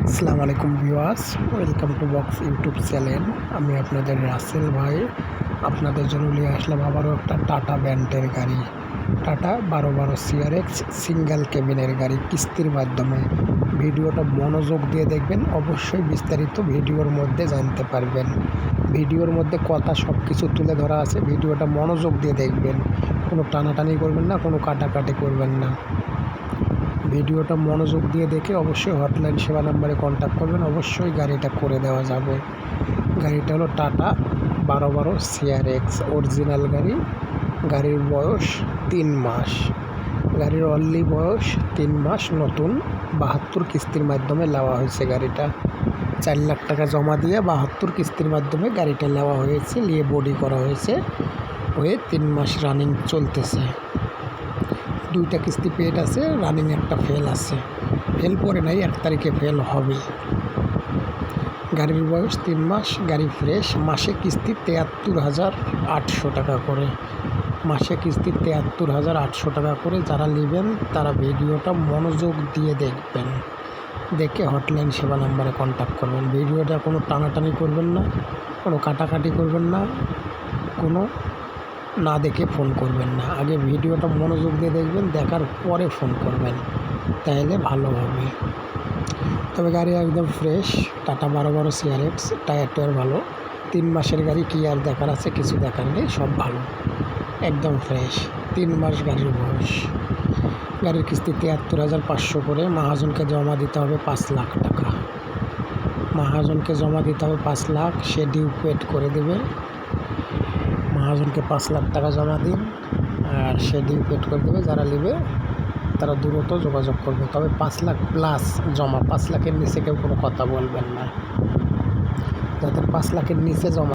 আসসালামু আলাইকুম viewers, welcome to box YouTube channel. আমি আপনাদের রাসেল ভাই। আপনাদের জন্য নিয়ে আসলাম আবারও একটা টাটা ব্যান্ডের গাড়ি। টাটা বারো বারো সিআরএক্স সিঙ্গেল কেবিনের গাড়ি কিস্তির মাধ্যমে। ভিডিওটা মনোযোগ দিয়ে দেখবেন, অবশ্যই বিস্তারিত ভিডিওর মধ্যে জানতে পারবেন। ভিডিওর মধ্যে কথা সব কিছু তুলে ধরা আছে, ভিডিওটা মনোযোগ দিয়ে দেখবেন। কোনো টানাটানি করবেন না, কোনো কাটাকাটি করবেন না। ভিডিওটা মনোযোগ দিয়ে দেখে অবশ্যই হটলাইন সেবা নাম্বারে কন্ট্যাক্ট করবেন। অবশ্যই গাড়িটা করে দেওয়া যাবে। গাড়িটা হলো টাটা বারো বারো সিআর এক্স অরিজিনাল গাড়ি। গাড়ির বয়স তিন মাস। গাড়ির অনলি বয়স তিন মাস। নতুন বাহাত্তর কিস্তির মাধ্যমে নেওয়া হয়েছে গাড়িটা। চার লাখ টাকা জমা দিয়ে বাহাত্তর কিস্তির মাধ্যমে গাড়িটা নেওয়া হয়েছে, নিয়ে বডি করা হয়েছে। হয়ে তিন মাস রানিং চলতেছে। দুইটা কিস্তি পেড আছে রানিং একটা ফেল আছে। ফেল পরে নাই, এক তারিখে ফেল হবে। গাড়ির বয়স তিন মাস, গাড়ি ফ্রেশ মাসে কিস্তি তেয়াত্তর হাজার আটশো টাকা করে। মাসে কিস্তি তেয়াত্তর হাজার আটশো টাকা করে যারা নেবেন, তারা ভিডিওটা মনোযোগ দিয়ে দেখবেন। দেখে হটলাইন সেবা নাম্বারে কন্ট্যাক্ট করবেন। ভিডিওটা কোনো টানাটানি করবেন না, কোনো কাটাকাটি করবেন না, কোনো না দেখে ফোন করবেন না। আগে ভিডিওটা মনোযোগ দিয়ে দেখবেন, দেখার পরে ফোন করবেন। তাহলে ভালো হবে। তবে গাড়ি একদম ফ্রেশ টাটা বারো বারো সিআরএক্স টায়ার টায়ার ভালো। তিন মাসের গাড়ি কী আর দেখার আছে, কিছু দেখার নেই, সব ভালো। একদম ফ্রেশ তিন মাস গাড়ির বয়স। গাড়ির কিস্তি তিয়াত্তর হাজার পাঁচশো করে, মহাজনকে জমা দিতে হবে পাঁচ লাখ টাকা। মহাজনকে জমা দিতে হবে পাঁচ লাখ, সে ডিউ পেড করে দেবে। মহাজনকে পাঁচ লাখ টাকা জমা দিন আর সে ডিউ পেড করে দেবে, যারা নেবে তারা দ্রুত যোগাযোগ করবে। তবে পাঁচ লাখ প্লাস জমা, পাঁচ লাখের নিচে কেউ কোনো কথা বলবেন না। যাদের পাঁচ লাখের নিচে জমা